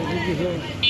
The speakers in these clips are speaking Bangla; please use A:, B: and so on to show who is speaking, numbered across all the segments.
A: Thank you.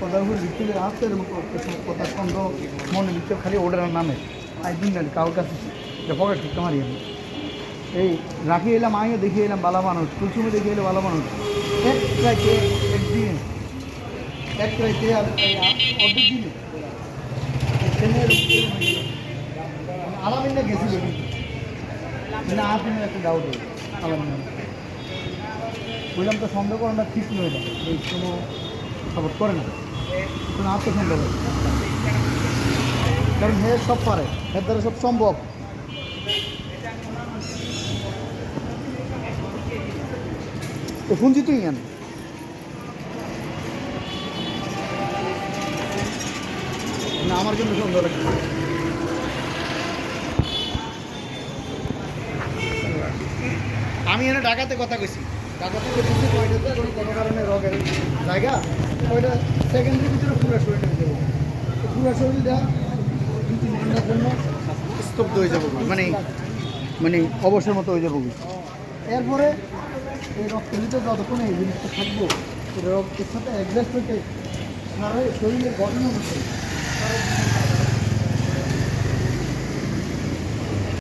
A: পদার্থের ভিতরে আসতে কথা ছন্দ মনে ভিতরে খালি ওটার নামে আই দিন না কাউর কাছে পকেট ঢুকতে মারি আমি এই রাখি এলাম আমিও দেখে এলাম বালা মানুষ কুলসুমে দেখে এলো বালা মানুষ এক রাইতে একদিন এক রাইতে আর অর্ধেক দিনে আলামিনা গেছিল কিন্তু না আপনি একটা ডাউট বললাম তো সন্দেহ করাটা ঠিক নয় এটা এই কোনো সাপোর্ট করে না। কোনো আত্মসন্দেহ করে। কারণ হে সব পারে, এর দ্বারা সব সম্ভব। শুনছি তুই কেন না, আমার জন্য সন্দেহ লাগে আমি এনে ঢাকাতে কথা কইছি। ওইটাতে কোনো কারণে রগের জায়গা। সেকেন্ডের ভিতরে পুরো পুরো শরীরটা দু তিন জন্য স্তব্ধ হয়ে যাব মানে মানে অবসর মতো হয়ে যাব এরপরে এই রক্তের ভিতরে যতক্ষণ এই জিনিসটা থাকব রক্তের সাথে শরীরের গঠন